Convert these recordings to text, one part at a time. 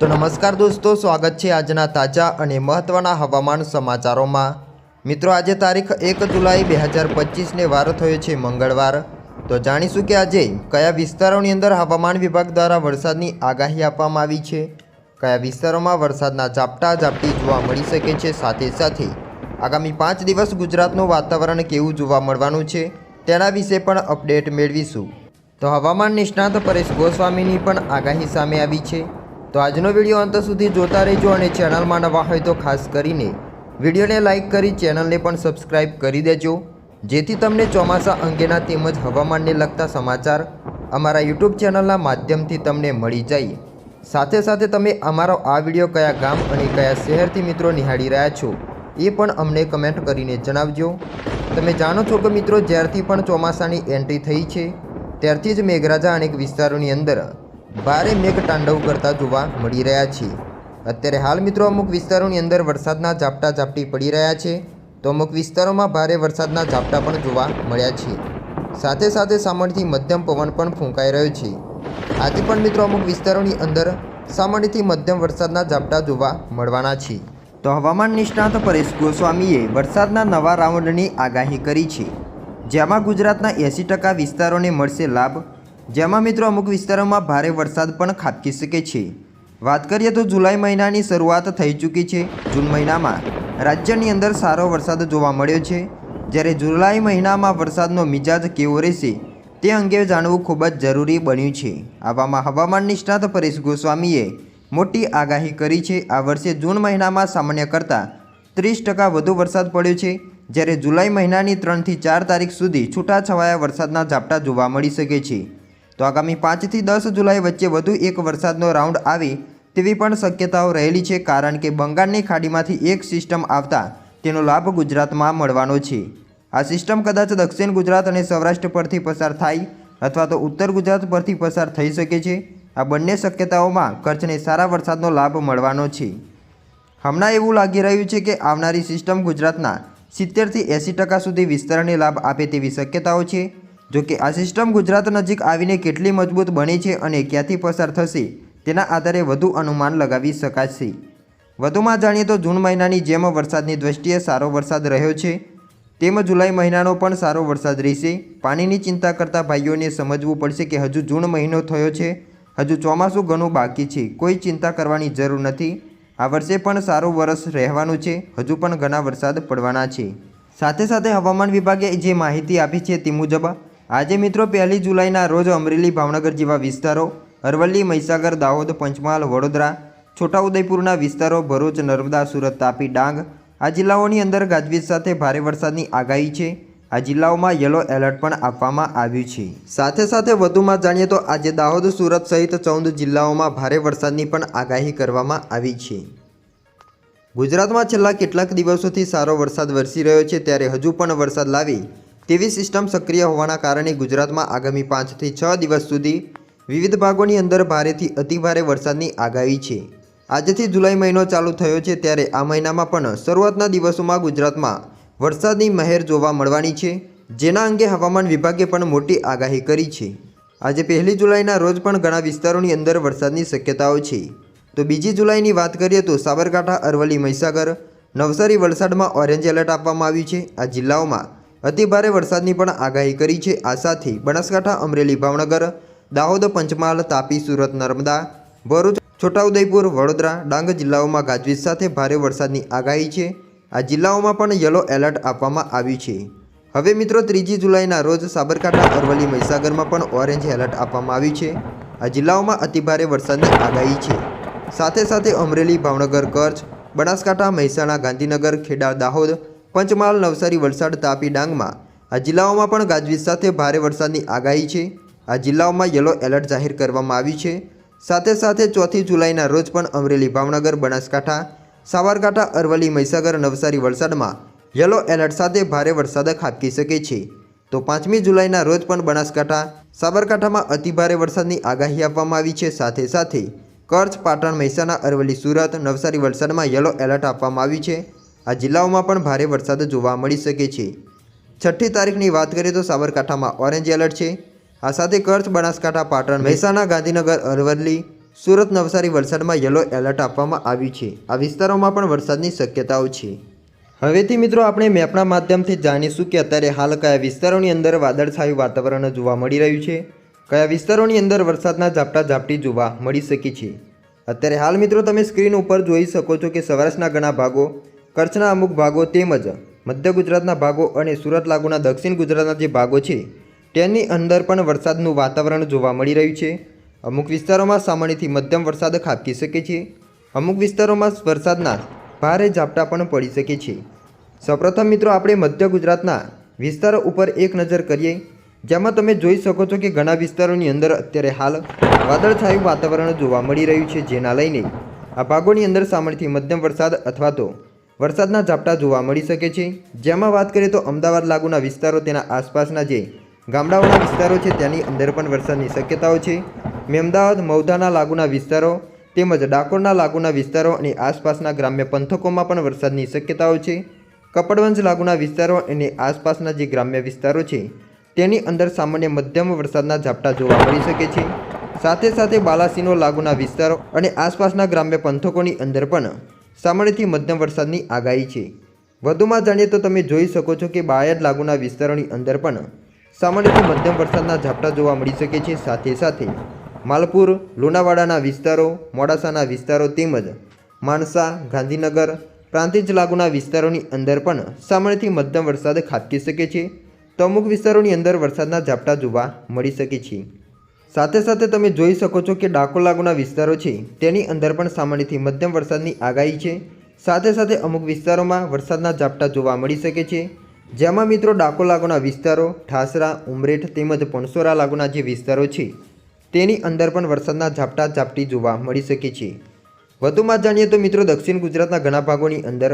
તો નમસ્કાર દોસ્તો, સ્વાગત છે આજના તાજા અને મહત્ત્વના હવામાન સમાચારોમાં. મિત્રો, આજે તારીખ એક જુલાઈ બે હજાર પચીસને વાર થયો છે મંગળવાર. તો જાણીશું કે આજે કયા વિસ્તારોની અંદર હવામાન વિભાગ દ્વારા વરસાદની આગાહી આપવામાં આવી છે? કયા વિસ્તારોમાં વરસાદના ઝાપટા ઝાપટી જોવા મળી શકે છે સાથે સાથે? આગામી પાંચ દિવસ ગુજરાતનું વાતાવરણ કેવું જોવા મળવાનું છે? તેના વિશે પણ અપડેટ મેળવીશું. તો હવામાન નિષ્ણાત પરેશ ગોસ્વામીની પણ આગાહી સામે આવી છે. તો આજનો વીડિયો અંત સુધી જોતા રહેજો અને ચેનલમાં નવા હોય તો ખાસ કરીને વિડીયોને લાઇક કરી ચેનલને પણ સબસ્ક્રાઇબ કરી દેજો. જેથી તમને ચોમાસા અંગેના તેમજ હવામાનને લગતા સમાચાર અમારા યુટ્યુબ ચેનલના માધ્યમથી તમને મળી જાય. સાથે સાથે તમે અમારો આ વીડિયો કયા ગામ અને કયા શહેરથી મિત્રો નિહાળી રહ્યા છો એ પણ અમને કમેન્ટ કરીને જણાવજો. તમે જાણો છો કે મિત્રો જ્યારથી પણ ચોમાસાની એન્ટ્રી થઈ છે, ત્યારથી જ મેઘરાજા અનેક વિસ્તારોની અંદર ભારે મેઘ તાંડવ કરતા જોવા મળી રહ્યા છે. અત્યારે હાલ મિત્રો અમુક વિસ્તારોની અંદર વરસાદના ઝાપટા ઝાપટી પડી રહ્યા છે, તો અમુક વિસ્તારોમાં ભારે વરસાદના ઝાપટા પણ જોવા મળ્યા છે. સાથે સાથે સામાન્યથી મધ્યમ પવન પણ ફૂંકાઈ રહ્યો છે. આજે પણ મિત્રો અમુક વિસ્તારોની અંદર સામાન્યથી મધ્યમ વરસાદના ઝાપટા જોવા મળવાના છે. તો હવામાન નિષ્ણાત પરેશ ગોસ્વામીએ વરસાદના નવા રાઉન્ડની આગાહી કરી છે. જેમાં ગુજરાતના એંસી ટકા વિસ્તારોને મળશે લાભ જેમાં મિત્રો અમુક વિસ્તારોમાં ભારે વરસાદ પણ ખાબકી શકે છે. વાત કરીએ તો જુલાઈ મહિનાની શરૂઆત થઈ ચૂકી છે. જૂન મહિનામાં રાજ્યની અંદર સારો વરસાદ જોવા મળ્યો છે. જ્યારે જુલાઈ મહિનામાં વરસાદનો મિજાજ કેવો રહેશે તે અંગે જાણવું ખૂબ જ જરૂરી બન્યું છે. આવામાં હવામાન નિષ્ણાત પરેશ ગોસ્વામીએ મોટી આગાહી કરી છે. આ વર્ષે જૂન મહિનામાં સામાન્ય કરતાં ત્રીસ ટકા વધુ વરસાદ પડ્યો છે. જ્યારે જુલાઈ મહિનાની ત્રણથી ચાર તારીખ સુધી છૂટાછવાયા વરસાદના ઝાપટા જોવા મળી શકે છે. તો આગામી પાંચથી દસ જુલાઈ વચ્ચે વધુ એક વરસાદનો રાઉન્ડ આવે તેવી પણ શક્યતાઓ રહેલી છે કારણ કે બંગાળની ખાડીમાંથી એક સિસ્ટમ આવતા તેનો લાભ ગુજરાતમાં મળવાનો છે. આ સિસ્ટમ કદાચ દક્ષિણ ગુજરાત અને સૌરાષ્ટ્ર પરથી પસાર થાય અથવા તો ઉત્તર ગુજરાત પરથી પસાર થઈ શકે છે. આ બંને શક્યતાઓમાં કચ્છને સારા વરસાદનો લાભ મળવાનો છે. હમણાં એવું લાગી રહ્યું છે કે આવનારી સિસ્ટમ ગુજરાતના સિત્તેરથી એંસી ટકા સુધી વિસ્તારને લાભ આપે તેવી શક્યતાઓ છે. જો કે આ સિસ્ટમ ગુજરાત નજીક આવીને કેટલી મજબૂત બની છે અને ક્યાંથી પસાર થશે, તેના આધારે વધુ અનુમાન લગાવી શકાશે. વધુમાં જાણીએ તો જૂન મહિનાની જેમ વરસાદની દ્રષ્ટિએ સારો વરસાદ રહ્યો છે. તેમ જુલાઈ મહિનાનો પણ સારો વરસાદ રહેશે. પાણીની ચિંતા કરતા ભાઈઓને સમજવું પડશે કે હજુ જૂન મહિનો થયો છે. હજુ ચોમાસું ઘણું બાકી છે. કોઈ ચિંતા કરવાની જરૂર નથી. આ વર્ષે પણ સારું વરસ રહેવાનું છે. હજુ પણ ઘણા વરસાદ પડવાના છે. સાથે સાથે હવામાન વિભાગે જે માહિતી આપી છે તે મુજબ આજે મિત્રો પહેલી જુલાઈના રોજ અમરેલી ભાવનગર જેવા વિસ્તારો, અરવલ્લી, મહીસાગર, દાહોદ, પંચમહાલ, વડોદરા, છોટાઉદેપુરના વિસ્તારો, ભરૂચ, નર્મદા, સુરત, તાપી, ડાંગ આ જિલ્લાઓની અંદર ગાજવીજ સાથે ભારે વરસાદની આગાહી છે. આ જિલ્લાઓમાં યલો એલર્ટ પણ આપવામાં આવ્યું છે. સાથે સાથે વધુમાં જાણીએ તો આજે દાહોદ, સુરત સહિત ચૌદ જિલ્લાઓમાં ભારે વરસાદની પણ આગાહી કરવામાં આવી છે. ગુજરાતમાં છેલ્લા કેટલાક દિવસોથી સારો વરસાદ વરસી રહ્યો છે, ત્યારે હજુ પણ વરસાદ લાવી તેવી સિસ્ટમ સક્રિય હોવાના કારણે ગુજરાતમાં આગામી પાંચથી છ દિવસ સુધી વિવિધ ભાગોની અંદર ભારેથી અતિભારે વરસાદની આગાહી છે. આજથી જુલાઈ મહિનો ચાલુ થયો છે ત્યારે આ મહિનામાં પણ શરૂઆતના દિવસોમાં ગુજરાતમાં વરસાદની મહેર જોવા મળવાની છે, જેના અંગે હવામાન વિભાગે પણ મોટી આગાહી કરી છે. આજે પહેલી જુલાઈના રોજ પણ ઘણા વિસ્તારોની અંદર વરસાદની શક્યતાઓ છે. તો બીજી જુલાઈની વાત કરીએ તો સાબરકાંઠા, અરવલ્લી, મહીસાગર, નવસારી, વલસાડમાં ઓરેન્જ એલર્ટ આપવામાં આવ્યું છે. આ જિલ્લાઓમાં અતિભારે વરસાદની પણ આગાહી કરી છે. આ સાથે બનાસકાંઠા, અમરેલી, ભાવનગર, દાહોદ, પંચમહાલ, તાપી, સુરત, નર્મદા, ભરૂચ, છોટાઉદેપુર, વડોદરા, ડાંગ જિલ્લાઓમાં ગાજવીજ સાથે ભારે વરસાદની આગાહી છે. આ જિલ્લાઓમાં પણ યલો એલર્ટ આપવામાં આવ્યું છે. હવે મિત્રો ત્રીજી જુલાઈના રોજ સાબરકાંઠા, અરવલ્લી, મહીસાગરમાં પણ ઓરેન્જ એલર્ટ આપવામાં આવ્યું છે. આ જિલ્લાઓમાં અતિભારે વરસાદની આગાહી છે. સાથે સાથે અમરેલી, ભાવનગર, કચ્છ, બનાસકાંઠા, મહેસાણા, ગાંધીનગર, ખેડા, દાહોદ પંચમહાલ નવસારી વલસાડ તાપી ડાંગમાં. આ જિલ્લાઓમાં પણ ગાજવીજ સાથે ભારે વરસાદની આગાહી છે. આ જિલ્લાઓમાં યલો એલર્ટ જાહેર કરવામાં આવ્યું છે. સાથે સાથે ચોથી જુલાઈના રોજ પણ અમરેલી ભાવનગર, બનાસકાંઠા, સાબરકાંઠા, અરવલ્લી, મહીસાગર, નવસારી, વલસાડમાં યલો એલર્ટ સાથે ભારે વરસાદ ખાબકી શકે છે. તો પાંચમી જુલાઈના રોજ પણ બનાસકાંઠા, સાબરકાંઠામાં અતિભારે વરસાદની આગાહી આપવામાં આવી છે. સાથે સાથે કચ્છ, પાટણ, મહેસાણા, અરવલ્લી, સુરત, નવસારી, વલસાડમાં યલો એલર્ટ આપવામાં આવ્યું છે. આ જિલ્લાઓમાં પણ ભારે વરસાદ જોવા મળી શકે છે. છઠ્ઠી તારીખની વાત કરીએ તો સાબરકાંઠામાં ઓરેન્જ એલર્ટ છે. આ સાથે કચ્છ, બનાસકાંઠા, પાટણ, મહેસાણા, ગાંધીનગર, અરવલ્લી, સુરત, નવસારી વલસાડમાં યલો એલર્ટ આપવામાં આવ્યું છે. આ વિસ્તારોમાં પણ વરસાદની શક્યતાઓ છે. હવેથી મિત્રો આપણે મેપના માધ્યમથી જાણીશું કે અત્યારે હાલ કયા વિસ્તારોની અંદર વાદળછાયું વાતાવરણ જોવા મળી રહ્યું છે. કયા વિસ્તારોની અંદર વરસાદના ઝાપટા ઝાપટી જોવા મળી શકે છે. અત્યારે હાલ મિત્રો તમે સ્ક્રીન ઉપર જોઈ શકો છો કે સૌરાષ્ટ્રના ઘણા ભાગો કચ્છના અમુક ભાગો તેમજ મધ્ય ગુજરાતના ભાગો અને સુરત લાગુના દક્ષિણ ગુજરાતના જે ભાગો છે, તેની અંદર પણ વરસાદનું વાતાવરણ જોવા મળી રહ્યું છે. અમુક વિસ્તારોમાં સામાન્યથી મધ્યમ વરસાદ ખાબકી શકે છે. અમુક વિસ્તારોમાં વરસાદના ભારે ઝાપટા પણ પડી શકે છે. સૌપ્રથમ મિત્રો, આપણે મધ્ય ગુજરાતના વિસ્તારો ઉપર એક નજર કરીએ. જેમાં તમે જોઈ શકો છો કે ઘણા વિસ્તારોની અંદર અત્યારે હાલ વાદળછાયું વાતાવરણ જોવા મળી રહ્યું છે. જેના લઈને આ ભાગોની અંદર સામાન્યથી મધ્યમ વરસાદ અથવા તો વરસાદના ઝાપટા જોવા મળી શકે છે. જેમાં વાત કરીએ તો અમદાવાદ લાગુના વિસ્તારો તેના આસપાસના જે ગામડાઓના વિસ્તારો છે, તેની અંદર પણ વરસાદની શક્યતાઓ છે. મેમદાવાદ મૌધાના લાગુના વિસ્તારો તેમજ ડાકોરના લાગુના વિસ્તારો અને આસપાસના ગ્રામ્ય પંથકોમાં પણ વરસાદની શક્યતાઓ છે. કપડવંજ લાગુના વિસ્તારો અને આસપાસના જે ગ્રામ્ય વિસ્તારો છે, તેની અંદર સામાન્ય મધ્યમ વરસાદના ઝાપટા જોવા મળી શકે છે. સાથે સાથે બાલાસીનો લાગુના વિસ્તારો અને આસપાસના ગ્રામ્ય પંથકોની અંદર પણ સામાન્યથી મધ્યમ વરસાદની આગાહી છે. વધુમાં જાણીએ તો તમે જોઈ શકો છો કે બાયડ લાગુના વિસ્તારોની અંદર પણ સામાન્યથી મધ્યમ વરસાદના ઝાપટા જોવા મળી શકે છે. સાથે સાથે માલપુર, લુણાવાડાના વિસ્તારો, મોડાસાના વિસ્તારો તેમજ માણસા ગાંધીનગર પ્રાંતિજ લાગુના વિસ્તારોની અંદર પણ સામાન્યથી મધ્યમ વરસાદ ખાબકી શકે છે. તો અમુક વિસ્તારોની અંદર વરસાદના ઝાપટા જોવા મળી શકે છે. સાથે સાથે તમે જોઈ શકો છો કે ડાકોર લાગુના વિસ્તારો છે, તેની અંદર પણ સામાન્યથી મધ્યમ વરસાદની આગાહી છે. સાથે સાથે અમુક વિસ્તારોમાં વરસાદના ઝાપટા જોવા મળી શકે છે. જેમાં મિત્રો ડાકોર લાગુના વિસ્તારો, ઠાસરા, ઉમરેઠ તેમજ પણસોરા લાગુના જે વિસ્તારો છે, તેની અંદર પણ વરસાદના ઝાપટા ઝાપટી જોવા મળી શકે છે. વધુમાં જાણીએ તો મિત્રો દક્ષિણ ગુજરાતના ઘણા ભાગોની અંદર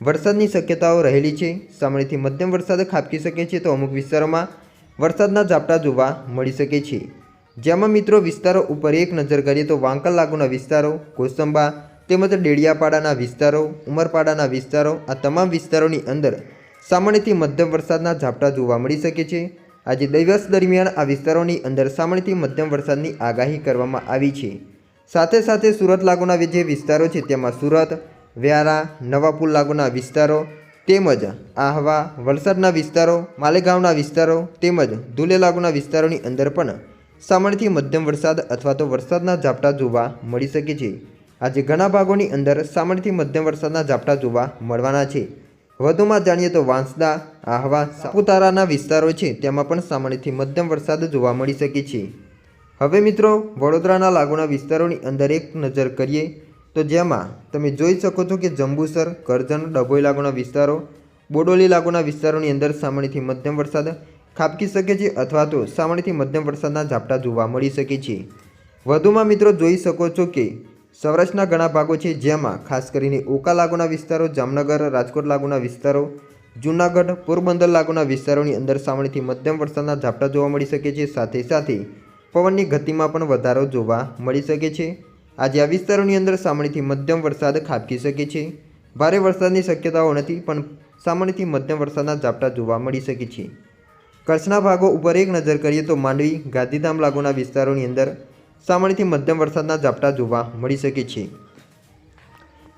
વરસાદની શક્યતાઓ રહેલી છે. સામાન્યથી મધ્યમ વરસાદ ખાબકી શકે છે તો અમુક વિસ્તારોમાં વરસાદના ઝાપટા જોવા મળી શકે છે. જેમાં મિત્રો વિસ્તારો ઉપર એક નજર કરીએ તો વાંકલ લાગુના વિસ્તારો, કોસંબા તેમજ ડેડિયાપાડાના વિસ્તારો, ઉમરપાડાના વિસ્તારો, આ તમામ વિસ્તારોની અંદર સામાન્યથી મધ્યમ વરસાદના ઝાપટા જોવા મળી શકે છે. આજે દિવસ દરમિયાન આ વિસ્તારોની અંદર સામાન્યથી મધ્યમ વરસાદની આગાહી કરવામાં આવી છે. સાથે સાથે સુરત લાગુના જે વિસ્તારો છે તેમાં સુરત, વ્યારા, નવાપુર લાગુના વિસ્તારો તેમજ આહવા, વલસાડના વિસ્તારો, માલેગાંવના વિસ્તારો તેમજ ધુલે લાગુના વિસ્તારોની અંદર પણ સામાન્યથી મધ્યમ વરસાદ અથવા તો વરસાદના ઝાપટા જોવા મળી શકે છે. આજે ઘણા ભાગોની અંદર સામાન્યથી મધ્યમ વરસાદના ઝાપટા જોવા મળવાના છે. વધુમાં જાણીએ તો વાંસદા, આહવા, સાપુતારાના વિસ્તારો છે, તેમાં પણ સામાન્યથી મધ્યમ વરસાદ જોવા મળી શકે છે. હવે મિત્રો, વડોદરાના લાગુના વિસ્તારોની અંદર એક નજર કરીએ તો જેમાં તમે જોઈ શકો છો કે જંબુસર, કરજણ, ડભોઈ લાગુના વિસ્તારો, બોડોલી લાગુના વિસ્તારોની અંદર સામાન્યથી મધ્યમ વરસાદ ખાબકી શકે છે અથવા તો સામાન્યથી મધ્યમ વરસાદના ઝાપટા જોવા મળી શકે છે. વધુમાં મિત્રો જોઈ શકો છો કે સૌરાષ્ટ્રના ઘણા ભાગો છે જેમાં ખાસ કરીને ઓકા લાગુના વિસ્તારો, જામનગર, રાજકોટ લાગુના વિસ્તારો, જૂનાગઢ, પોરબંદર લાગુના વિસ્તારોની અંદર સામાન્યથી મધ્યમ વરસાદના ઝાપટા જોવા મળી શકે છે. સાથે સાથે પવનની ગતિમાં પણ વધારો જોવા મળી શકે છે. આજે આ વિસ્તારોની અંદર સામાન્યથી મધ્યમ વરસાદ ખાબકી શકે છે. ભારે વરસાદની શક્યતાઓ નથી, પણ સામાન્યથી મધ્યમ વરસાદના ઝાપટા જોવા મળી શકે છે. કચ્છના ભાગો ઉપર એક નજર કરીએ તો માંડવી, ગાંધીધામ લાગુના વિસ્તારોની અંદર સામાન્યથી મધ્યમ વરસાદના ઝાપટા જોવા મળી શકે છે.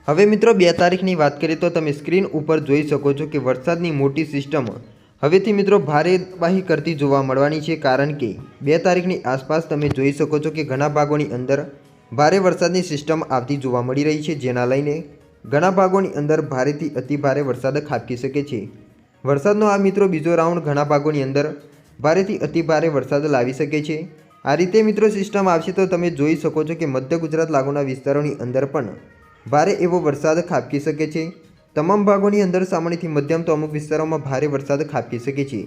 હવે મિત્રો બે તારીખની વાત કરીએ તો તમે સ્ક્રીન ઉપર જોઈ શકો છો કે વરસાદની મોટી સિસ્ટમ હવેથી મિત્રો ભારે તબાહી કરતી જોવા મળવાની છે કારણ કે બે તારીખની આસપાસ તમે જોઈ શકો છો કે ઘણા ભાગોની અંદર ભારે વરસાદની સિસ્ટમ આવતી જોવા મળી રહી છે, જેના લઈને ઘણા ભાગોની અંદર ભારેથી અતિ ભારે વરસાદ ખાબકી શકે છે. વરસાદનો આ મિત્રો બીજો રાઉન્ડ ઘણા ભાગોની અંદર ભારેથી અતિ ભારે વરસાદ લાવી શકે છે. આ રીતે મિત્રો સિસ્ટમ આવશે તો તમે જોઈ શકો છો કે મધ્ય ગુજરાત લાગુના વિસ્તારોની અંદર પણ ભારે એવો વરસાદ ખાબકી શકે છે. તમામ ભાગોની અંદર સામાન્યથી મધ્યમ તો અમુક વિસ્તારોમાં ભારે વરસાદ ખાબકી શકે છે.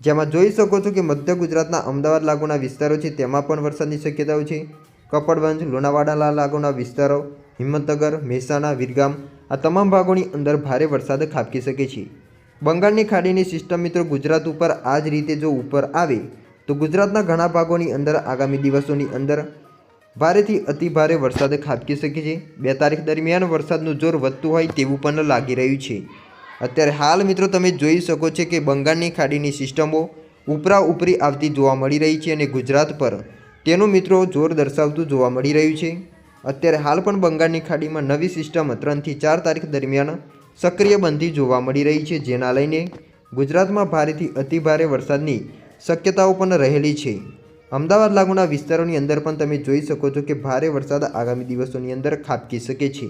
જેમાં જોઈ શકો છો કે મધ્ય ગુજરાતના અમદાવાદ લાગુના વિસ્તારો છે તેમાં પણ વરસાદની શક્યતાઓ છે. કપડવંજ લોનાવાડા લાગુના વિસ્તારો, હિંમતનગર, મહેસાણા, વિરગામ આ તમામ ભાગોની અંદર ભારે વરસાદ ખાબકી શકે છે. બંગાળની ખાડીની સિસ્ટમ મિત્રો ગુજરાત ઉપર આ જ રીતે જો ઉપર આવે, તો ગુજરાતના ઘણા ભાગોની અંદર આગામી દિવસોની અંદર ભારેથી અતિ ભારે વરસાદ ખાબકી શકે છે. બે તારીખ દરમિયાન વરસાદનું જોર વધતું હોય તેવું પણ લાગી રહ્યું છે. અત્યારે હાલ મિત્રો તમે જોઈ શકો છો કે બંગાળની ખાડીની સિસ્ટમો ઉપરા ઉપરી આવતી જોવા મળી રહી છે અને ગુજરાત પર તેનું મિત્રો જોર દર્શાવતું જોવા મળી રહ્યું છે. અત્યારે હાલ પણ બંગાળની ખાડીમાં નવી સિસ્ટમ ત્રણથી ચાર તારીખ દરમિયાન સક્રિય બંધી જોવા મળી રહી છે, જેના લઈને ગુજરાતમાં ભારેથી અતિભારે વરસાદની શક્યતાઓ પણ રહેલી છે. અમદાવાદ લાગુના વિસ્તારોની અંદર પણ તમે જોઈ શકો છો કે ભારે વરસાદ આગામી દિવસોની અંદર ખાબકી શકે છે.